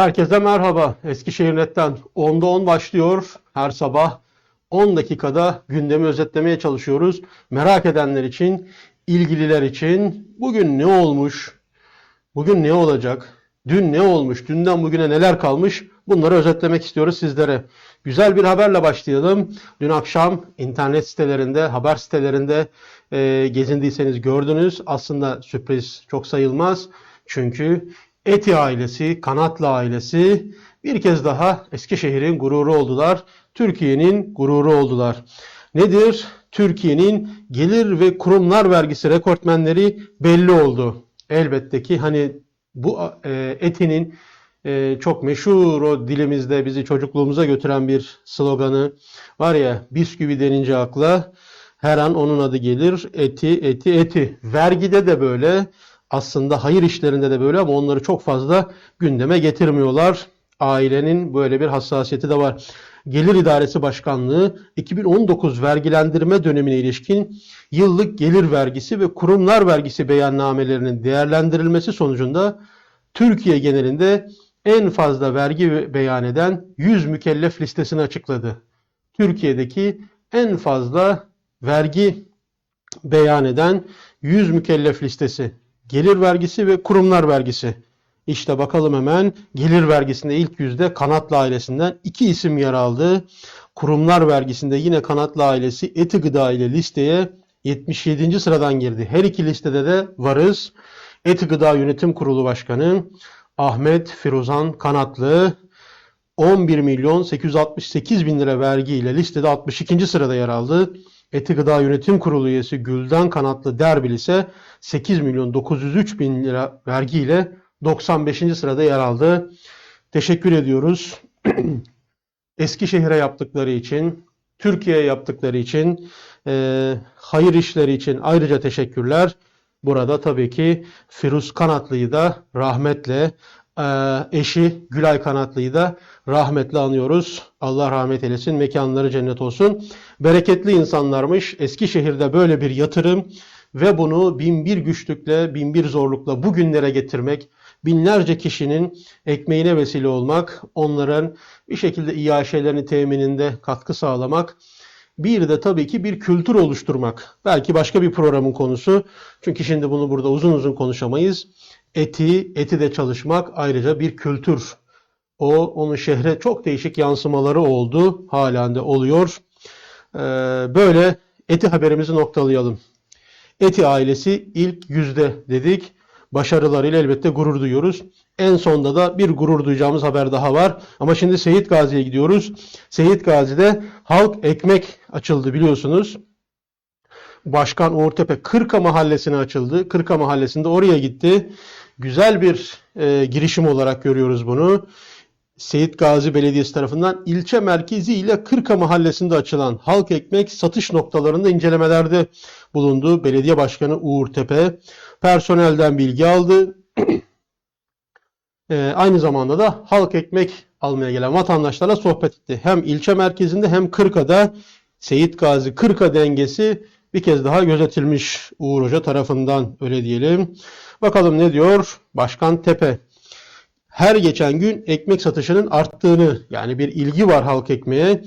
Herkese merhaba. Eskişehir Net'ten 10'da 10 başlıyor. Her sabah 10 dakikada gündemi özetlemeye çalışıyoruz. Merak edenler için, ilgililer için bugün ne olmuş, bugün ne olacak, dün ne olmuş, dünden bugüne neler kalmış bunları özetlemek istiyoruz sizlere. Güzel bir haberle başlayalım. Dün akşam internet sitelerinde, haber sitelerinde e, gezindiyseniz gördünüz. Aslında sürpriz çok sayılmaz. Çünkü Eti ailesi, Kanatlı ailesi bir kez daha Eskişehir'in gururu oldular. Türkiye'nin gururu oldular. Nedir? Türkiye'nin gelir ve kurumlar vergisi rekortmenleri belli oldu. Elbette ki hani bu e, Eti'nin e, çok meşhur o dilimizde bizi çocukluğumuza götüren bir sloganı var ya bisküvi denince akla her an onun adı gelir. Eti, eti, eti. Vergide de böyle. Aslında hayır işlerinde de böyle ama onları çok fazla gündeme getirmiyorlar. Ailenin böyle bir hassasiyeti de var. Gelir İdaresi Başkanlığı 2019 vergilendirme dönemine ilişkin yıllık gelir vergisi ve kurumlar vergisi beyannamelerinin değerlendirilmesi sonucunda Türkiye genelinde en fazla vergi beyan eden 100 mükellef listesini açıkladı. Türkiye'deki en fazla vergi beyan eden 100 mükellef listesi. Gelir vergisi ve kurumlar vergisi. İşte bakalım hemen gelir vergisinde ilk yüzde Kanatlı ailesinden iki isim yer aldı. Kurumlar vergisinde yine Kanatlı ailesi Eti Gıda ile listeye 77. sıradan girdi. Her iki listede de varız. Eti Gıda Yönetim Kurulu Başkanı Ahmet Firuzan Kanatlı 11 milyon 868 bin lira vergi ile listede 62. sırada yer aldı. Eti Gıda Yönetim Kurulu üyesi Gülden Kanatlı Derbil ise 8 milyon 903 bin lira vergi ile 95. sırada yer aldı. Teşekkür ediyoruz. Eskişehir'e yaptıkları için, Türkiye'ye yaptıkları için, e, hayır işleri için ayrıca teşekkürler. Burada tabii ki Firuz Kanatlı'yı da rahmetle, e, eşi Gülay Kanatlı'yı da rahmetle anıyoruz. Allah rahmet eylesin, mekanları cennet olsun. Bereketli insanlarmış. Eskişehir'de böyle bir yatırım ve bunu bin bir güçlükle, bin bir zorlukla bugünlere getirmek, binlerce kişinin ekmeğine vesile olmak, onların bir şekilde iaşelerini temininde katkı sağlamak, bir de tabii ki bir kültür oluşturmak. Belki başka bir programın konusu. Çünkü şimdi bunu burada uzun uzun konuşamayız. Eti, eti de çalışmak ayrıca bir kültür. O, onun şehre çok değişik yansımaları oldu. Halen de oluyor. Ee, böyle eti haberimizi noktalayalım. Eti ailesi ilk yüzde dedik. Başarılarıyla elbette gurur duyuyoruz. En sonda da bir gurur duyacağımız haber daha var. Ama şimdi Seyit Gazi'ye gidiyoruz. Seyit Gazi'de halk ekmek açıldı biliyorsunuz. Başkan Uğurtepe Kırka mahallesine açıldı. Kırka mahallesinde oraya gitti. Güzel bir e, girişim olarak görüyoruz bunu. Seyit Gazi Belediyesi tarafından ilçe merkezi ile Kırka mahallesinde açılan halk ekmek satış noktalarında incelemelerde bulundu. Belediye Başkanı Uğur Tepe personelden bilgi aldı. Ee, aynı zamanda da halk ekmek almaya gelen vatandaşlarla sohbet etti. Hem ilçe merkezinde hem Kırka'da Seyit Gazi Kırka dengesi bir kez daha gözetilmiş Uğur Hoca tarafından öyle diyelim. Bakalım ne diyor Başkan Tepe her geçen gün ekmek satışının arttığını yani bir ilgi var halk ekmeğe.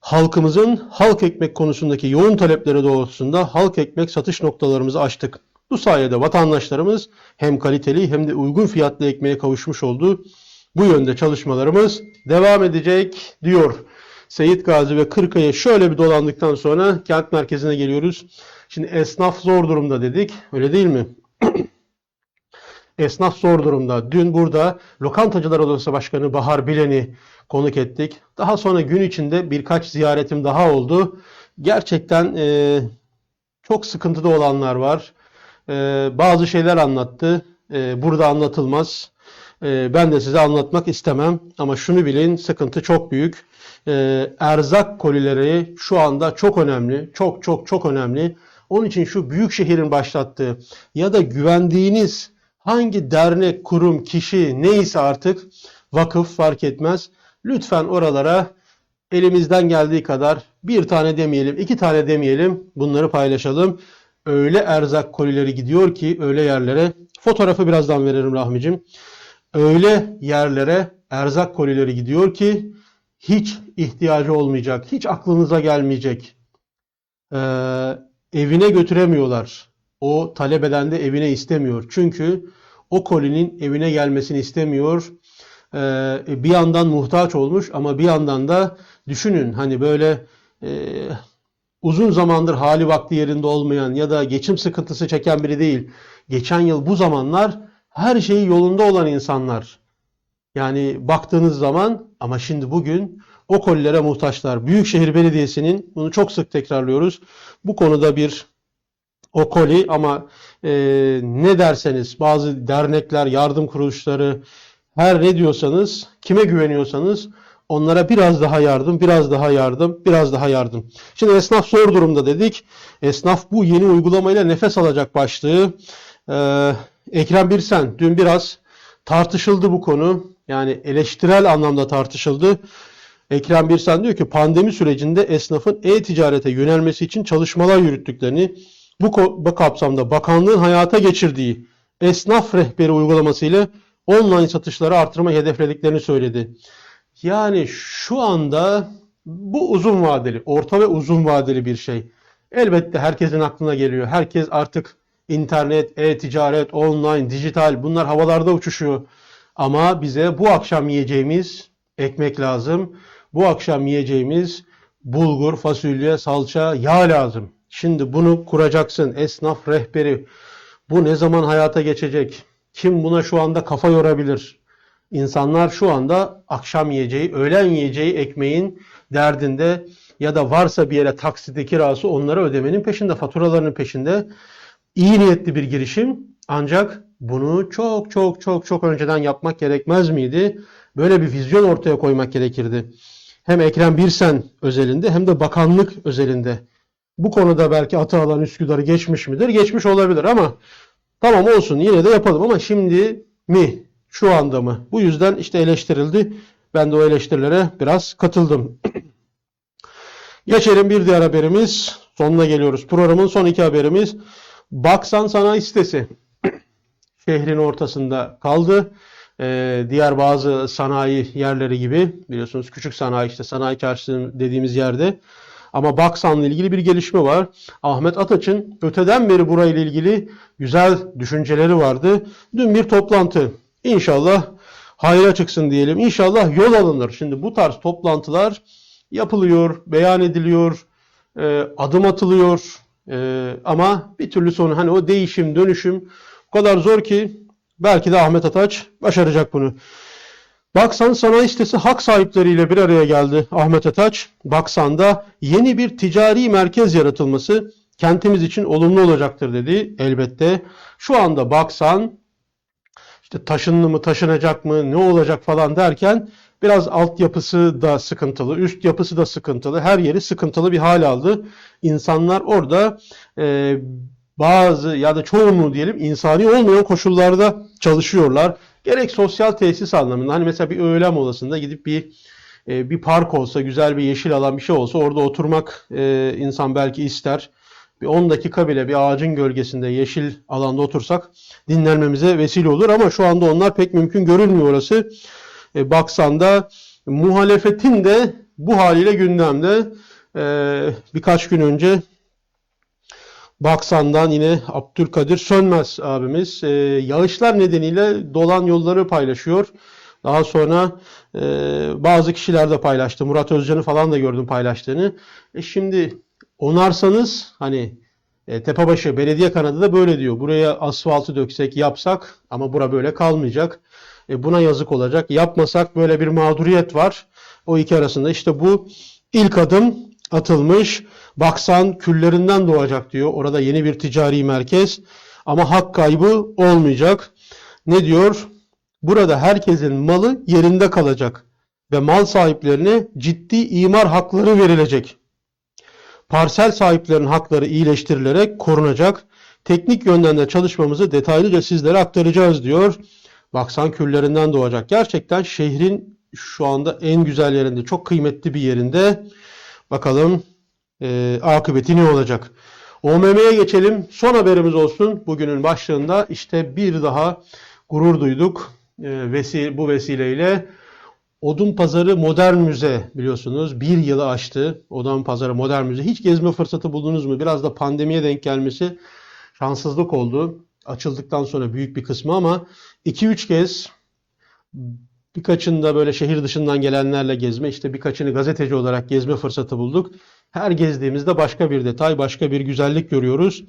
Halkımızın halk ekmek konusundaki yoğun talepleri doğrultusunda halk ekmek satış noktalarımızı açtık. Bu sayede vatandaşlarımız hem kaliteli hem de uygun fiyatlı ekmeğe kavuşmuş oldu. Bu yönde çalışmalarımız devam edecek diyor. Seyit Gazi ve Kırkaya şöyle bir dolandıktan sonra kent merkezine geliyoruz. Şimdi esnaf zor durumda dedik. Öyle değil mi? Esnaf zor durumda. Dün burada Lokantacılar Odası Başkanı Bahar Bilen'i konuk ettik. Daha sonra gün içinde birkaç ziyaretim daha oldu. Gerçekten e, çok sıkıntıda olanlar var. E, bazı şeyler anlattı. E, burada anlatılmaz. E, ben de size anlatmak istemem. Ama şunu bilin sıkıntı çok büyük. E, erzak kolileri şu anda çok önemli. Çok çok çok önemli. Onun için şu büyük şehrin başlattığı ya da güvendiğiniz hangi dernek, kurum, kişi neyse artık vakıf fark etmez. Lütfen oralara elimizden geldiği kadar bir tane demeyelim, iki tane demeyelim bunları paylaşalım. Öyle erzak kolileri gidiyor ki öyle yerlere. Fotoğrafı birazdan veririm Rahmicim. öyle yerlere erzak kolileri gidiyor ki hiç ihtiyacı olmayacak, hiç aklınıza gelmeyecek. Ee, evine götüremiyorlar. O talep eden de evine istemiyor. Çünkü o kolinin evine gelmesini istemiyor. Ee, bir yandan muhtaç olmuş ama bir yandan da düşünün hani böyle e, uzun zamandır hali vakti yerinde olmayan ya da geçim sıkıntısı çeken biri değil. Geçen yıl bu zamanlar her şeyi yolunda olan insanlar. Yani baktığınız zaman ama şimdi bugün o kolilere muhtaçlar. Büyükşehir Belediyesi'nin bunu çok sık tekrarlıyoruz. Bu konuda bir o koli ama e, ne derseniz bazı dernekler, yardım kuruluşları her ne diyorsanız, kime güveniyorsanız onlara biraz daha yardım, biraz daha yardım, biraz daha yardım. Şimdi esnaf zor durumda dedik. Esnaf bu yeni uygulamayla nefes alacak başlığı. Ee, Ekrem Birsen dün biraz tartışıldı bu konu. Yani eleştirel anlamda tartışıldı. Ekrem Birsen diyor ki pandemi sürecinde esnafın e-ticarete yönelmesi için çalışmalar yürüttüklerini, bu, kapsamda bakanlığın hayata geçirdiği esnaf rehberi uygulamasıyla online satışları artırma hedeflediklerini söyledi. Yani şu anda bu uzun vadeli, orta ve uzun vadeli bir şey. Elbette herkesin aklına geliyor. Herkes artık internet, e-ticaret, online, dijital bunlar havalarda uçuşuyor. Ama bize bu akşam yiyeceğimiz ekmek lazım. Bu akşam yiyeceğimiz bulgur, fasulye, salça, yağ lazım. Şimdi bunu kuracaksın. Esnaf rehberi. Bu ne zaman hayata geçecek? Kim buna şu anda kafa yorabilir? İnsanlar şu anda akşam yiyeceği, öğlen yiyeceği ekmeğin derdinde ya da varsa bir yere taksiti kirası onları ödemenin peşinde, faturalarının peşinde. İyi niyetli bir girişim ancak bunu çok çok çok çok önceden yapmak gerekmez miydi? Böyle bir vizyon ortaya koymak gerekirdi. Hem Ekrem Birsen özelinde hem de bakanlık özelinde. Bu konuda belki Atalan Üsküdar'ı geçmiş midir? Geçmiş olabilir ama tamam olsun yine de yapalım ama şimdi mi? Şu anda mı? Bu yüzden işte eleştirildi. Ben de o eleştirilere biraz katıldım. Geçelim bir diğer haberimiz. Sonuna geliyoruz. Programın son iki haberimiz. Baksan Sanayi Sitesi şehrin ortasında kaldı. Ee, diğer bazı sanayi yerleri gibi biliyorsunuz küçük sanayi işte sanayi çarşısı dediğimiz yerde. Ama Baksan'la ilgili bir gelişme var. Ahmet Ataç'ın öteden beri burayla ilgili güzel düşünceleri vardı. Dün bir toplantı. İnşallah hayra çıksın diyelim. İnşallah yol alınır. Şimdi bu tarz toplantılar yapılıyor, beyan ediliyor, e, adım atılıyor. E, ama bir türlü sonu hani o değişim, dönüşüm o kadar zor ki belki de Ahmet Ataç başaracak bunu. Baksan sanayi sitesi hak sahipleriyle bir araya geldi Ahmet Ataç. Baksan'da yeni bir ticari merkez yaratılması kentimiz için olumlu olacaktır dedi elbette. Şu anda Baksan işte taşınlı mı taşınacak mı ne olacak falan derken biraz altyapısı da sıkıntılı, üst yapısı da sıkıntılı, her yeri sıkıntılı bir hal aldı. İnsanlar orada e, bazı ya da çoğunluğu diyelim insani olmayan koşullarda çalışıyorlar. Gerek sosyal tesis anlamında hani mesela bir öğlen molasında gidip bir e, bir park olsa, güzel bir yeşil alan bir şey olsa orada oturmak e, insan belki ister. Bir 10 dakika bile bir ağacın gölgesinde yeşil alanda otursak dinlenmemize vesile olur ama şu anda onlar pek mümkün görünmüyor orası. E, baksan da muhalefetin de bu haliyle gündemde. Birkaç gün önce Baksan'dan yine Abdülkadir Sönmez abimiz e, yağışlar nedeniyle dolan yolları paylaşıyor. Daha sonra e, bazı kişiler de paylaştı. Murat Özcan'ı falan da gördüm paylaştığını. E şimdi onarsanız hani e, Tepebaşı belediye kanadı da böyle diyor. Buraya asfaltı döksek yapsak ama bura böyle kalmayacak. E, buna yazık olacak. Yapmasak böyle bir mağduriyet var. O iki arasında işte bu ilk adım atılmış. Baksan küllerinden doğacak diyor. Orada yeni bir ticari merkez. Ama hak kaybı olmayacak. Ne diyor? Burada herkesin malı yerinde kalacak ve mal sahiplerine ciddi imar hakları verilecek. Parsel sahiplerinin hakları iyileştirilerek korunacak. Teknik yönden de çalışmamızı detaylıca sizlere aktaracağız diyor. Baksan küllerinden doğacak. Gerçekten şehrin şu anda en güzel yerinde, çok kıymetli bir yerinde. Bakalım e, akıbeti ne olacak? OMM'ye geçelim. Son haberimiz olsun. Bugünün başlığında işte bir daha gurur duyduk. e, vesi bu vesileyle Odun Pazarı Modern Müze biliyorsunuz bir yılı aştı. Odun Pazarı Modern Müze. Hiç gezme fırsatı buldunuz mu? Biraz da pandemiye denk gelmesi şanssızlık oldu. Açıldıktan sonra büyük bir kısmı ama 2-3 kez birkaçında böyle şehir dışından gelenlerle gezme, işte birkaçını gazeteci olarak gezme fırsatı bulduk. Her gezdiğimizde başka bir detay, başka bir güzellik görüyoruz.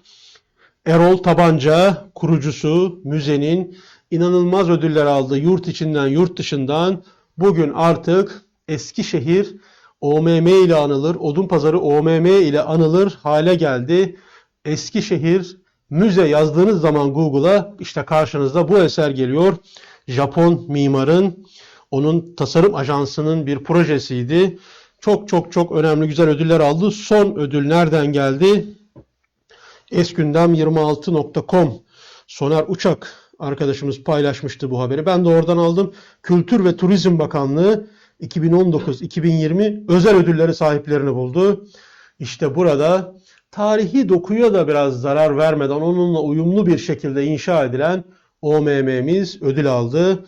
Erol Tabanca, kurucusu, müzenin inanılmaz ödüller aldığı yurt içinden, yurt dışından bugün artık Eskişehir OMM ile anılır, Odunpazarı OMM ile anılır hale geldi. Eskişehir müze yazdığınız zaman Google'a işte karşınızda bu eser geliyor. Japon mimarın, onun tasarım ajansının bir projesiydi. Çok çok çok önemli güzel ödüller aldı. Son ödül nereden geldi? Eskündem26.com Soner Uçak arkadaşımız paylaşmıştı bu haberi. Ben de oradan aldım. Kültür ve Turizm Bakanlığı 2019-2020 özel ödülleri sahiplerini buldu. İşte burada tarihi dokuya da biraz zarar vermeden onunla uyumlu bir şekilde inşa edilen OMM'miz ödül aldı.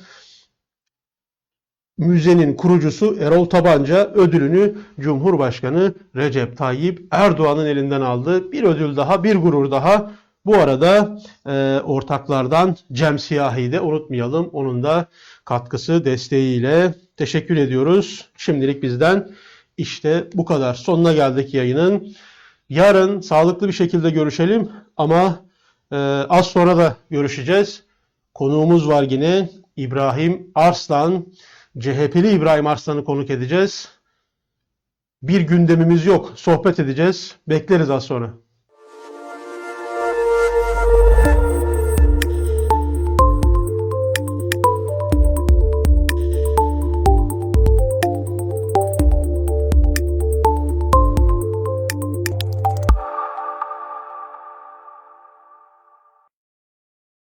Müzenin kurucusu Erol Tabanca ödülünü Cumhurbaşkanı Recep Tayyip Erdoğan'ın elinden aldı. Bir ödül daha, bir gurur daha. Bu arada e, ortaklardan Cem Siyahi'yi de unutmayalım. Onun da katkısı, desteğiyle teşekkür ediyoruz. Şimdilik bizden işte bu kadar. Sonuna geldik yayının. Yarın sağlıklı bir şekilde görüşelim ama e, az sonra da görüşeceğiz. Konuğumuz var yine İbrahim Arslan. CHP'li İbrahim Arslan'ı konuk edeceğiz. Bir gündemimiz yok. Sohbet edeceğiz. Bekleriz az sonra.